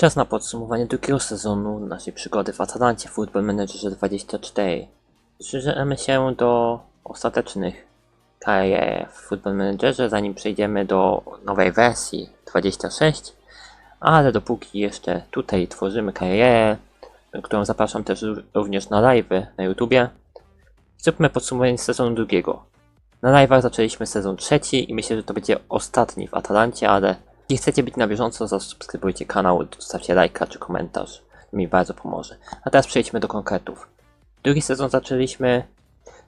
Czas na podsumowanie drugiego sezonu naszej przygody w Atalancie Football Managerze 24. Zbliżamy się do ostatecznych karier w Football Managerze, zanim przejdziemy do nowej wersji 26. Ale dopóki jeszcze tutaj tworzymy karierę, którą zapraszam też ró- również na live na YouTubie, zróbmy podsumowanie sezonu drugiego. Na live'ach zaczęliśmy sezon trzeci i myślę, że to będzie ostatni w Atalancie, ale jeśli chcecie być na bieżąco, zasubskrybujcie kanał, zostawcie lajka czy komentarz. Mi bardzo pomoże. A teraz przejdźmy do konkretów. Drugi sezon zaczęliśmy.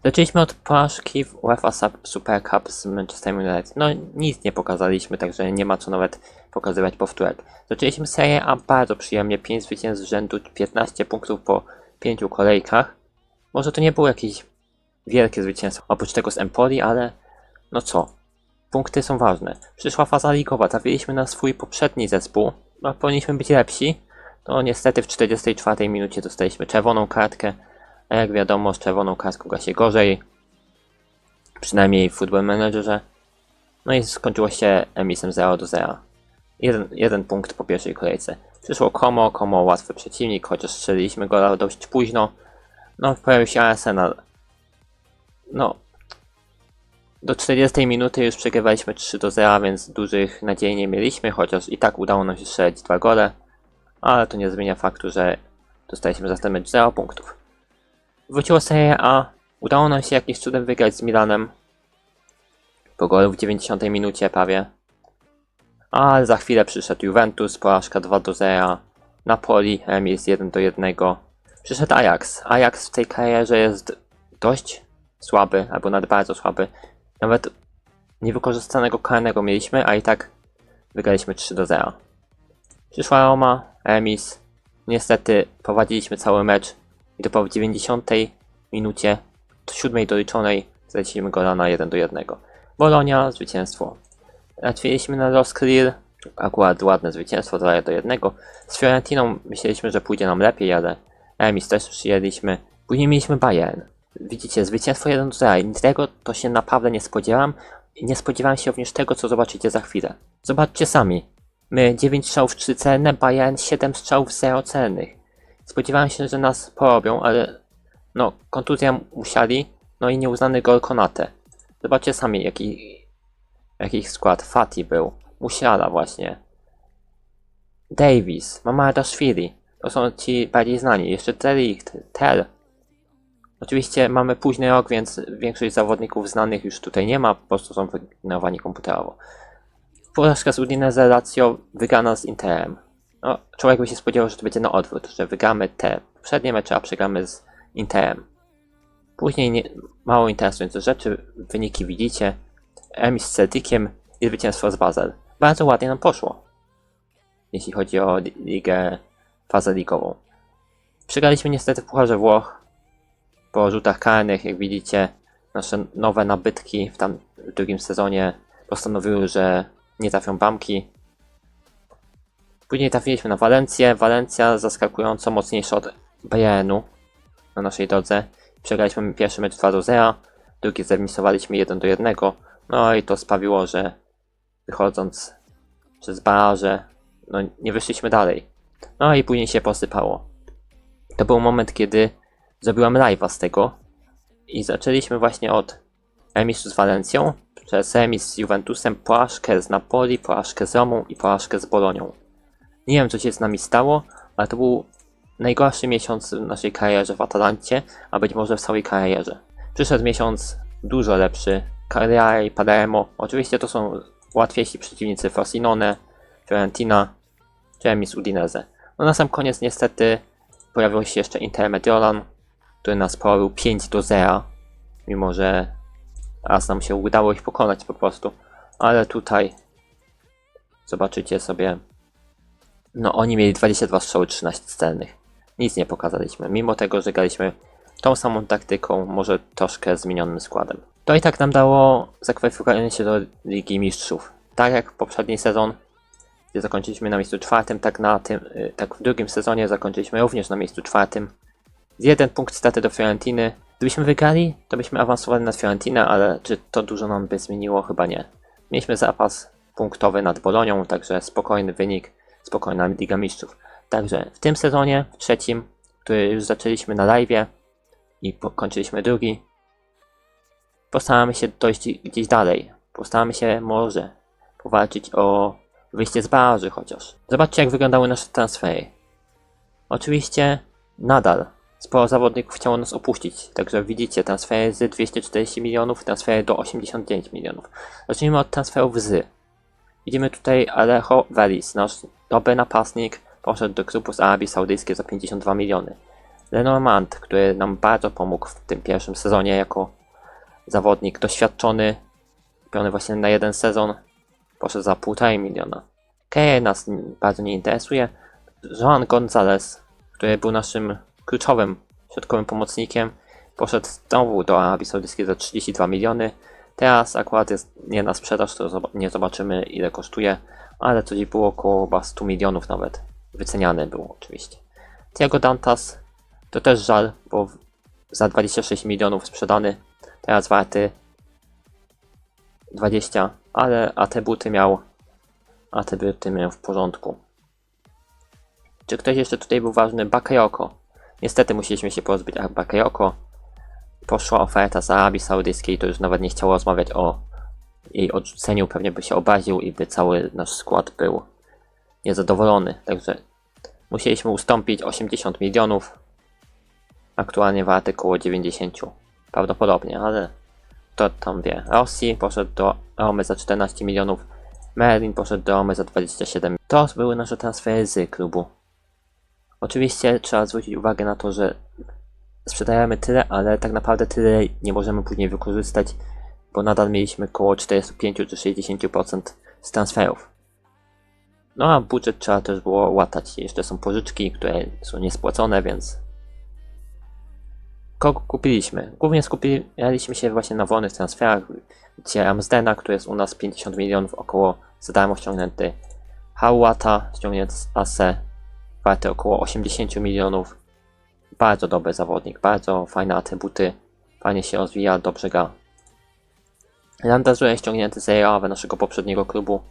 Zaczęliśmy od porażki w UEFA Sup- Super Cup z Manchester United. No nic nie pokazaliśmy, także nie ma co nawet pokazywać powtórek. Zaczęliśmy serię A bardzo przyjemnie, 5 zwycięstw z rzędu, 15 punktów po 5 kolejkach. Może to nie było jakieś wielkie zwycięstwo, oprócz tego z Empoli, ale no co, punkty są ważne. Przyszła faza ligowa, trafiliśmy na swój poprzedni zespół, no powinniśmy być lepsi. To niestety w 44 minucie dostaliśmy czerwoną kartkę, a jak wiadomo z czerwoną kartką gra się gorzej. Przynajmniej w Football Managerze. No i skończyło się emisem 0 do 0. Jeden, jeden punkt po pierwszej kolejce. Przyszło Komo, Komo łatwy przeciwnik, chociaż strzeliliśmy go dość późno. No pojawił się Arsenal. No, do 40 minuty już przegrywaliśmy 3 do 0, więc dużych nadziei nie mieliśmy, chociaż i tak udało nam się strzelić dwa gole, ale to nie zmienia faktu, że dostaliśmy za ten mecz 0 punktów. Wróciło Serie A, udało nam się jakimś cudem wygrać z Milanem po golu w 90 minucie prawie. Ale za chwilę przyszedł Juventus, porażka 2 do 0, Napoli, remis 1 do 1. Przyszedł Ajax. Ajax w tej karierze jest dość słaby, albo nawet bardzo słaby. Nawet niewykorzystanego karnego mieliśmy, a i tak wygraliśmy 3 do 0. Przyszła Roma, remis. Niestety prowadziliśmy cały mecz i dopiero w 90 minucie, do 7 doliczonej, zleciliśmy gola na 1 do 1. Bolonia, zwycięstwo. Trafiliśmy na Los Clear, akurat ładne zwycięstwo 2 do 1. Z Fiorentiną myśleliśmy, że pójdzie nam lepiej, ale remis też przyjęliśmy. Później mieliśmy Bayern. Widzicie, zwycięstwo 1 do 0 i tego to się naprawdę nie spodziewam. Nie spodziewałem się również tego, co zobaczycie za chwilę. Zobaczcie sami. My 9 strzałów 3 celne, Bayern 7 strzałów 0 celnych. Spodziewałem się, że nas porobią, ale no, kontuzja musiali, no i nieuznany gol Konate. Zobaczcie sami, jaki, jaki skład. Fati był, Musiala właśnie. Davis, Mamadashvili. To są ci bardziej znani. Jeszcze Delict, Tel. Oczywiście mamy późny rok, więc większość zawodników znanych już tutaj nie ma, po prostu są wygenerowani komputerowo. Porażka z Udinese Lazio wygrana z Interem. No, człowiek by się spodziewał, że to będzie na odwrót, że wygramy te poprzednie mecze, a przegramy z Interem. Później nie, mało interesujące rzeczy, wyniki widzicie. Emis z Celticiem i zwycięstwo z Basel. Bardzo ładnie nam poszło, jeśli chodzi o li- ligę, fazę ligową. Przegraliśmy niestety w Pucharze Włoch, po rzutach karnych, jak widzicie, nasze nowe nabytki w tam w drugim sezonie postanowiły, że nie trafią bramki. Później trafiliśmy na Walencję. Walencja zaskakująco mocniejsza od Bayernu na naszej drodze. Przegraliśmy pierwszy mecz 2 do 0, drugi zremisowaliśmy 1 do 1. No i to sprawiło, że wychodząc przez baraże, no nie wyszliśmy dalej. No i później się posypało. To był moment, kiedy zrobiłam live'a z tego i zaczęliśmy właśnie od remisu z Walencją, przez remis z Juventusem, porażkę z Napoli, porażkę z Romą i porażkę z Bolonią. Nie wiem, co się z nami stało, ale to był najgorszy miesiąc w naszej karierze w Atalancie, a być może w całej karierze. Przyszedł miesiąc dużo lepszy. Cagliari, Palermo. Oczywiście to są łatwiejsi przeciwnicy Frosinone, Fiorentina, czy remis Udinese. No na sam koniec niestety pojawił się jeszcze Inter Mediolan, który nas porobił 5 do 0, mimo że raz nam się udało ich pokonać po prostu. Ale tutaj zobaczycie sobie, no oni mieli 22 strzały, 13 celnych. Nic nie pokazaliśmy, mimo tego, że graliśmy tą samą taktyką, może troszkę zmienionym składem. To i tak nam dało zakwalifikowanie się do Ligi Mistrzów. Tak jak poprzedni sezon, gdzie zakończyliśmy na miejscu czwartym, tak, na tym, y, tak w drugim sezonie zakończyliśmy również na miejscu czwartym. Jeden punkt straty do Fiorentiny. Gdybyśmy wygrali, to byśmy awansowali nad Fiorentinę, ale czy to dużo nam by zmieniło? Chyba nie. Mieliśmy zapas punktowy nad Bolonią, także spokojny wynik. spokojna Liga Mistrzów. Także w tym sezonie, w trzecim, który już zaczęliśmy na live i kończyliśmy drugi, postaramy się dojść gdzieś dalej. Postaramy się może powalczyć o wyjście z baraży chociaż. Zobaczcie jak wyglądały nasze transfery. Oczywiście nadal sporo zawodników chciało nas opuścić, także widzicie transfery z 240 milionów, transfery do 89 milionów. Zacznijmy od transferów z. Widzimy tutaj Alejo Velis, nasz dobry napastnik, poszedł do klubu z Arabii Saudyjskiej za 52 miliony. Lenormand, który nam bardzo pomógł w tym pierwszym sezonie jako zawodnik doświadczony, kupiony właśnie na jeden sezon, poszedł za 1,5 miliona. Keje nas bardzo nie interesuje. Joan Gonzalez, który był naszym kluczowym środkowym pomocnikiem, poszedł znowu do Arabii Saudyjskiej za 32 miliony. Teraz akurat jest nie na sprzedaż, to nie zobaczymy ile kosztuje, ale coś było około chyba 100 milionów nawet. Wyceniany był oczywiście. Tiago Dantas to też żal, bo za 26 milionów sprzedany, teraz warty 20, ale atrybuty miał atrybuty miał w porządku. Czy ktoś jeszcze tutaj był ważny? Bakayoko. Niestety musieliśmy się pozbyć Bakayoko. Poszła oferta z Arabii Saudyjskiej, to już nawet nie chciało rozmawiać o jej odrzuceniu, pewnie by się obraził i by cały nasz skład był niezadowolony. Także musieliśmy ustąpić 80 milionów. Aktualnie warty około 90. Prawdopodobnie, ale kto tam wie. Rosji poszedł do Romy za 14 milionów. Merlin poszedł do Romy za 27. To były nasze transfery z klubu. Oczywiście trzeba zwrócić uwagę na to, że sprzedajemy tyle, ale tak naprawdę tyle nie możemy później wykorzystać, bo nadal mieliśmy około 45 czy 60% z transferów. No a budżet trzeba też było łatać. Jeszcze są pożyczki, które są niespłacone, więc kogo kupiliśmy? Głównie skupialiśmy się właśnie na wolnych transferach, gdzie Ramsdena, który jest u nas 50 milionów około za darmo ściągnięty, Hałata ściągnięty z ASE, warty około 80 milionów. Bardzo dobry zawodnik, bardzo fajne atrybuty, fajnie się rozwija, dobrze gra. Landazure ściągnięty z EAW naszego poprzedniego klubu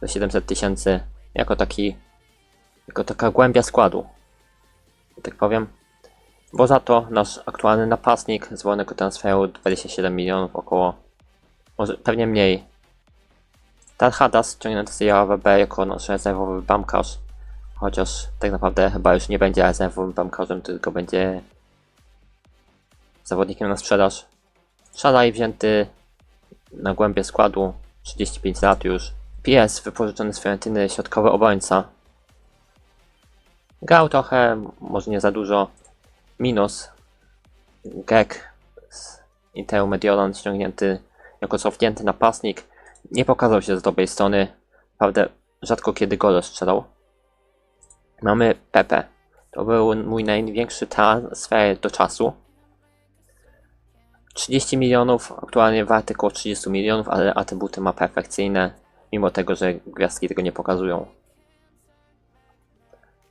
za 700 tysięcy, jako taki, jako taka głębia składu, tak powiem. Bo za to nasz aktualny napastnik z wolnego transferu 27 milionów około, może pewnie mniej. Tarhadas ściągnięty z JAWB jako nasz rezerwowy bramkarz, chociaż tak naprawdę chyba już nie będzie rezerwowym bramkarzem, tylko będzie zawodnikiem na sprzedaż. Szalaj wzięty na głębie składu, 35 lat już. PS wypożyczony z Fiorentyny, środkowy obrońca. Grał trochę, może nie za dużo, minus Gek z Interu Mediolan ściągnięty jako cofnięty napastnik nie pokazał się z dobrej strony. Naprawdę rzadko kiedy gole strzelał. Mamy Pepe. To był mój największy transfer do czasu. 30 milionów, aktualnie warty około 30 milionów, ale atrybuty ma perfekcyjne, mimo tego, że gwiazdki tego nie pokazują.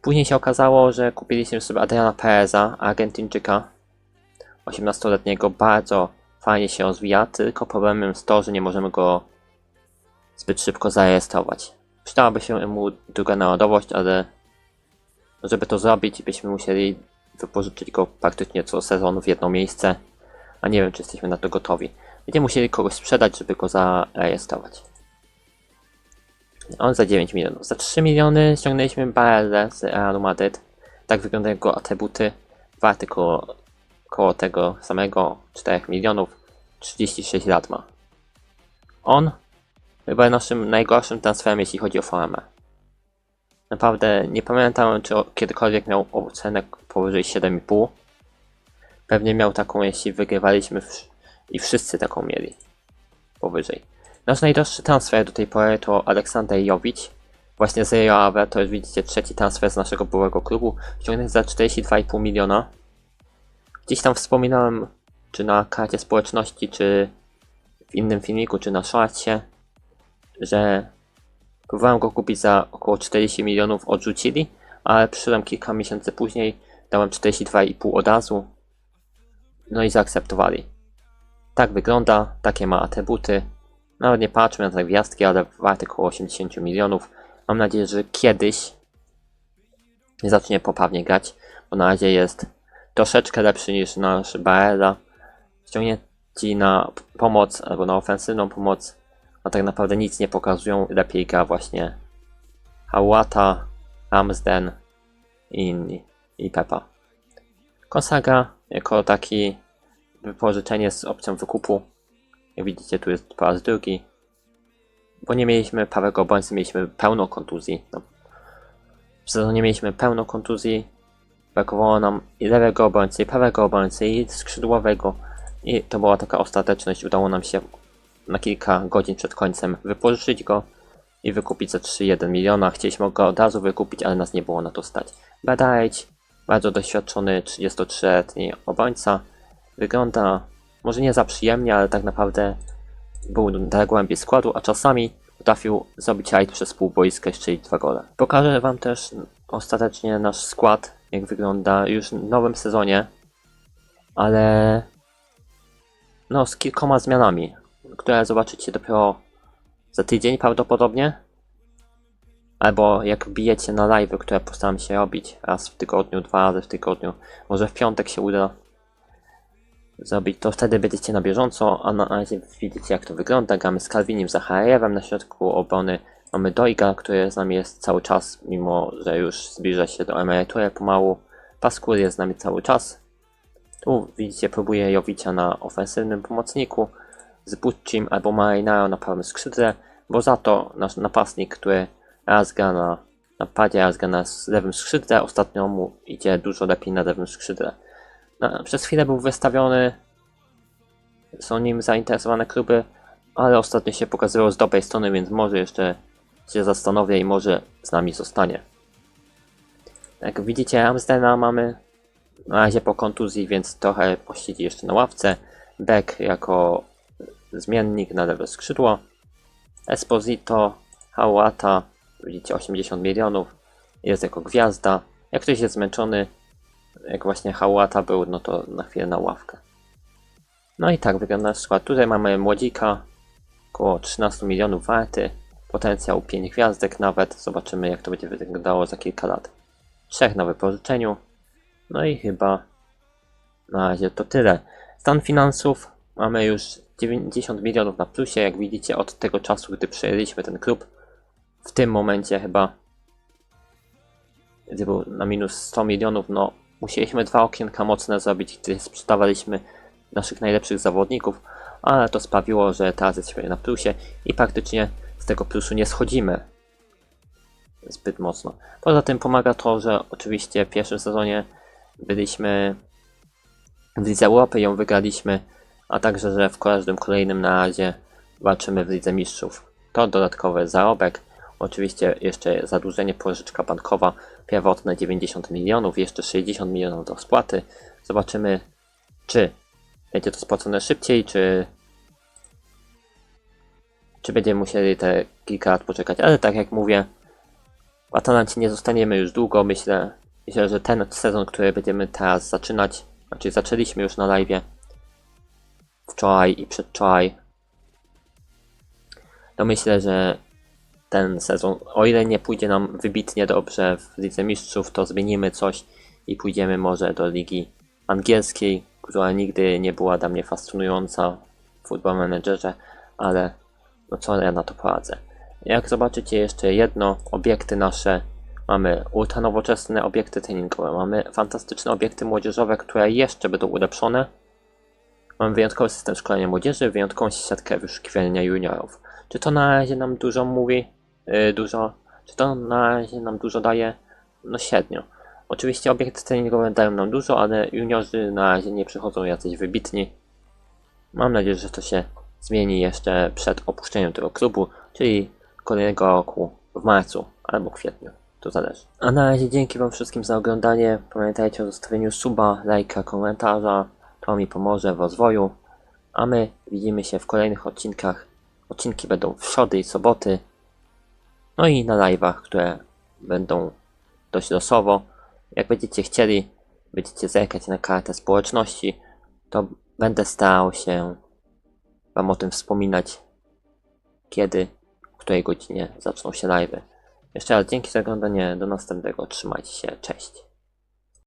Później się okazało, że kupiliśmy sobie Adriana Pereza, Argentyńczyka, 18-letniego, bardzo fajnie się rozwija, tylko problemem jest to, że nie możemy go zbyt szybko zarejestrować. Przydałaby się mu druga narodowość, ale żeby to zrobić, byśmy musieli wypożyczyć go praktycznie co sezon w jedno miejsce, a nie wiem, czy jesteśmy na to gotowi. Będziemy musieli kogoś sprzedać, żeby go zarejestrować. On za 9 milionów. Za 3 miliony ściągnęliśmy Barelle z Realu Madryt. Tak wyglądają jego atrybuty. Warty koło, koło tego samego 4 milionów. 36 lat ma. On chyba naszym najgorszym transferem, jeśli chodzi o formę. Naprawdę nie pamiętam, czy kiedykolwiek miał ocenę powyżej 7,5. Pewnie miał taką, jeśli wygrywaliśmy i wszyscy taką mieli. Powyżej. Nasz najdroższy transfer do tej pory to Aleksander Jowicz. Właśnie z Joawe, to już widzicie trzeci transfer z naszego byłego klubu. Ściągnięty za 42,5 miliona. Gdzieś tam wspominałem, czy na karcie społeczności, czy w innym filmiku, czy na szorcie, że próbowałem go kupić za około 40 milionów, odrzucili, ale przyszedłem kilka miesięcy później, dałem 42,5 od razu, no i zaakceptowali. Tak wygląda, takie ma atrybuty. Nawet nie patrzmy na te gwiazdki, ale warty około 80 milionów. Mam nadzieję, że kiedyś zacznie poprawnie grać, bo na razie jest troszeczkę lepszy niż nasz Baela. Ściągnięci na pomoc albo na ofensywną pomoc, a tak naprawdę nic nie pokazują. Lepiej gra właśnie Hałata, Ramsden i inni, i Pepa. Konsaga jako taki wypożyczenie z opcją wykupu. Jak widzicie, tu jest po raz drugi. Bo nie mieliśmy prawego obrońcy, mieliśmy pełno kontuzji. No. W sezonie mieliśmy pełno kontuzji. Brakowało nam i lewego obrońcy, i prawego obrońcy, i skrzydłowego. I to była taka ostateczność. Udało nam się na kilka godzin przed końcem wypożyczyć go i wykupić za 3,1 miliona. Chcieliśmy go od razu wykupić, ale nas nie było na to stać. Badajć, bardzo doświadczony 33-letni obrońca. Wygląda może nie za przyjemnie, ale tak naprawdę był na głębi składu, a czasami potrafił zrobić rajd przez pół boiska i strzelić dwa gole. Pokażę Wam też ostatecznie nasz skład, jak wygląda już w nowym sezonie, ale no z kilkoma zmianami, które zobaczycie dopiero za tydzień prawdopodobnie. Albo jak bijecie na live, które postaram się robić raz w tygodniu, dwa razy w tygodniu, może w piątek się uda zrobić, to wtedy będziecie na bieżąco, a na razie widzicie jak to wygląda. Gramy z Kalwinim Zacharejewem na środku obrony. Mamy Dojga, który z nami jest cały czas, mimo że już zbliża się do emerytury pomału. Paskur jest z nami cały czas. Tu widzicie, próbuje Jowicia na ofensywnym pomocniku z Butchim albo Marinaro na prawym skrzydle, bo za to nasz napastnik, który raz gra na napadzie, raz gra na lewym skrzydle, ostatnio mu idzie dużo lepiej na lewym skrzydle. Na, przez chwilę był wystawiony, są nim zainteresowane kluby, ale ostatnio się pokazywał z dobrej strony, więc może jeszcze się zastanowię i może z nami zostanie. Jak widzicie, Ramsdena mamy na razie po kontuzji, więc trochę posiedzi jeszcze na ławce. Beck jako zmiennik na lewe skrzydło. Esposito, Hałata, widzicie 80 milionów, jest jako gwiazda. Jak ktoś jest zmęczony, jak właśnie Hałata był, no to na chwilę na ławkę. No i tak wygląda skład. Tutaj mamy młodzika, około 13 milionów warty, potencjał 5 gwiazdek nawet. Zobaczymy jak to będzie wyglądało za kilka lat. Trzech na wypożyczeniu. No i chyba na razie to tyle. Stan finansów mamy już 90 milionów na plusie, jak widzicie od tego czasu, gdy przejęliśmy ten klub. W tym momencie chyba gdy był na minus 100 milionów, no musieliśmy dwa okienka mocne zrobić, gdy sprzedawaliśmy naszych najlepszych zawodników, ale to sprawiło, że teraz jesteśmy na plusie i praktycznie z tego plusu nie schodzimy zbyt mocno. Poza tym pomaga to, że oczywiście w pierwszym sezonie byliśmy w Lidze Europy, ją wygraliśmy, a także, że w każdym kolejnym na razie walczymy w Lidze Mistrzów. To dodatkowy zarobek, oczywiście jeszcze zadłużenie pożyczka bankowa, pierwotne 90 milionów, jeszcze 60 milionów do spłaty. Zobaczymy, czy będzie to spłacone szybciej, czy czy będziemy musieli te kilka lat poczekać, ale tak jak mówię, w Atalancie nie zostaniemy już długo, myślę, myślę, że ten sezon, który będziemy teraz zaczynać, znaczy zaczęliśmy już na live wczoraj i przedwczoraj, to myślę, że ten sezon, o ile nie pójdzie nam wybitnie dobrze w Lidze Mistrzów, to zmienimy coś i pójdziemy może do Ligi Angielskiej, która nigdy nie była dla mnie fascynująca w Football Managerze, ale no co ja na to poradzę. Jak zobaczycie jeszcze jedno, obiekty nasze, mamy ultra nowoczesne obiekty treningowe, mamy fantastyczne obiekty młodzieżowe, które jeszcze będą ulepszone. Mamy wyjątkowy system szkolenia młodzieży, wyjątkową siatkę wyszukiwania juniorów. Czy to na razie nam dużo mówi? Yy, dużo. Czy to na razie nam dużo daje? No średnio. Oczywiście obiekty treningowe dają nam dużo, ale juniorzy na razie nie przychodzą jacyś wybitni. Mam nadzieję, że to się zmieni jeszcze przed opuszczeniem tego klubu, czyli kolejnego roku w marcu albo kwietniu. To zależy. A na razie dzięki Wam wszystkim za oglądanie. Pamiętajcie o zostawieniu suba, lajka, komentarza. To mi pomoże w rozwoju. A my widzimy się w kolejnych odcinkach. Odcinki będą w środy i soboty. No i na live'ach, które będą dość losowo. Jak będziecie chcieli, będziecie zerkać na kartę społeczności, to będę starał się Wam o tym wspominać, kiedy, w której godzinie zaczną się live'y. Jeszcze raz dzięki za oglądanie, do następnego, trzymajcie się, cześć.